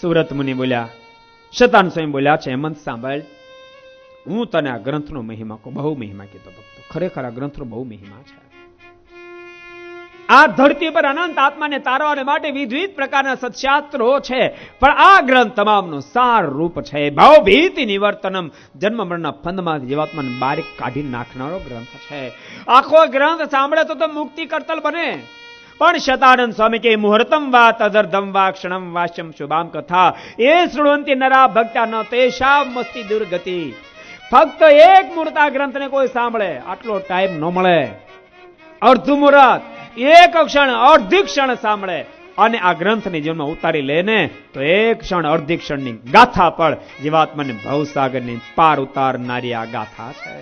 સુરત મુનિ બોલ્યા શતાન સ્વામી બોલ્યા છે, હેમંત, સાંભળ. હું તને આ ગ્રંથનો મહિમા કહું, બહુ મહિમા કીધો ભક્તો. ખરેખર આ ગ્રંથનો બહુ મહિમા છે. આ ધરતી પર અનંત આત્માને તારવાને માટે વિવિધ પ્રકારના સત્શાસ્ત્રો છે, પણ આ ગ્રંથ તમામનો સાર રૂપ છે. ભાવભીતિ નિવર્તનમ જન્મ મરણના ફંદમાં જીવાત્માને બારીક કાઢી નાખનારો ગ્રંથ છે. આખો ગ્રંથ સાંભળે તો તો મુક્તિ કરતલ બને. પણ શતાનંદ સ્વામી કે મુહૂર્તમ વા તદર્ધમ વા ક્ષણમ વાશ્યમ શુભામ કથા એ શૃણવંતી નરા ભક્તા ન તેશા મસ્તી દુર્ગતિ ફક્ત એક મૂર્તા ગ્રંથને કોઈ સાંભળે આટલો ટાઈમ ન મળે અર્ધ મુહૂર્ત એક ક્ષણ અર્ધી ક્ષણ સાંભળે અને આ ગ્રંથની જીવનમાં ઉતારી લે ને તો એક ક્ષણ અડધી ક્ષણની ગાથા પણ જીવાત્માને ભવસાગરની પાર ઉતારનારી આ ગાથા છે.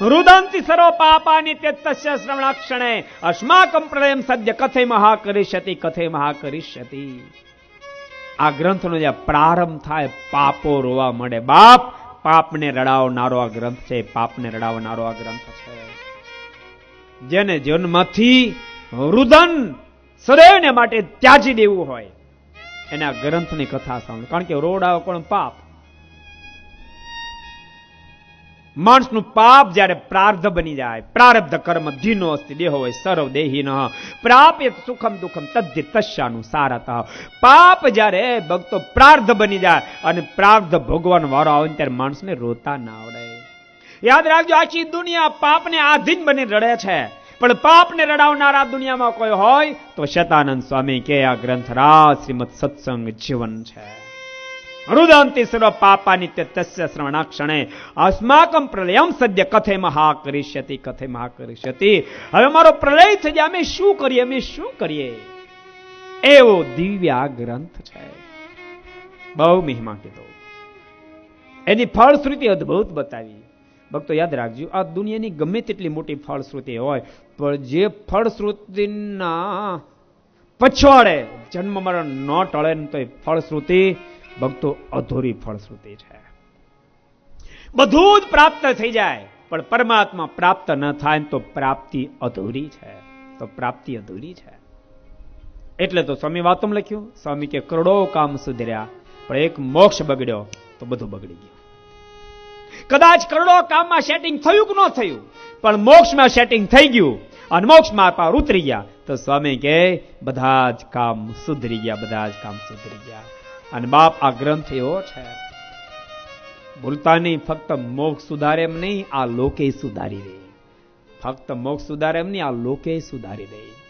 રુદંતી સર્વ પાપાની તેત્તસ્ય શ્રવણાક્ષણે અસ્માકમ પ્રલયમ સદ્ય કથે મહા કરિષ્યતિ કથે મહા કરિષ્યતિ આ ગ્રંથનો જે પ્રારંભ થાય, પાપો રોવા મળે બાપ, પાપને રડાવનારો આ ગ્રંથ છે, પાપને રડાવનારો આ ગ્રંથ છે. જેને જન્મથી રુદન સદૈવને માટે ત્યાજી દેવું હોય, એના ગ્રંથની કથા સાંભળો. કારણ કે રોડાવ કોણ? પાપ. માણસનું પાપ જ્યારે પ્રાર્ધ બની જાય, પ્રારબ્ધ કર્મ ધીનો અસ્તિ દેહો હોય, સર્વ દેહી પ્રાપ્ય સુખમ દુઃખમ તદ્ધિ તસ્યાનું સારત. પાપ જ્યારે ભક્તો પ્રાર્ધ બની જાય અને પ્રાર્ધ ભોગવાનો વારો આવે ને ત્યારે માણસને રોતા ના આવડે. યાદ રાખજો, આખી દુનિયા પાપને આધીન બની રડે છે. પણ પાપને રડાવનારા દુનિયામાં કોઈ હોય તો શતાનંદ સ્વામી કે આ ગ્રંથ રાજ શ્રીમદ સત્સંગ જીવન છે. રુદંતી સર્વ પાપાની તે તસ્ય શ્રવણાક્ષણે અસ્માકમ પ્રલયમ સદ્ય કથે મહા કરિષ્યતિ કથે મહા કરિષ્યતિ હવે મારો પ્રલય છે અમે શું કરીએ, અમે શું કરીએ? એવો દિવ્ય ગ્રંથ છે. બહુ મહિમા કીધો. એની ફળશ્રુતિ અદ્ભુત બતાવી. ભક્તો, યાદ રાખજો, આ દુનિયાની ગમે તેટલી મોટી ફળશ્રુતિ હોય, પણ જે ફળશ્રુતિના પછવાડે જન્મ મરણ ન ટળે ને તો એ ફળશ્રુતિ ભક્તો અધૂરી ફળશ્રુતિ છે. બધું જ પ્રાપ્ત થઈ જાય, પણ પરમાત્મા પ્રાપ્ત ન થાય તો પ્રાપ્તિ અધૂરી છે. તો પ્રાપ્તિ અધૂરી છે. એટલે તો સ્વામી વાતમ લખ્યું, સ્વામી કે કરોડો કામ સુધર્યા, પણ એક મોક્ષ બગડ્યો તો બધું બગડી ગયું. કદાચ કરોડો કામમાં સેટિંગ થયું કે ન થયું, પણ મોક્ષમાં સેટિંગ થઈ ગયું અને મોક્ષમાં પાર ઉતરી ગયા, તો સ્વામી કે, બધા જ કામ સુધરી ગયા, બધા જ કામ સુધરી ગયા. અને બાપ આ ગ્રંથ એવો છે. ભૂલતા નહીં ફક્ત મોક્ષ સુધારે એમ નહીં, આ લોકે સુધારી દે. ફક્ત મોક્ષ સુધારે એમ નહીં, આ લોકે સુધારી દે.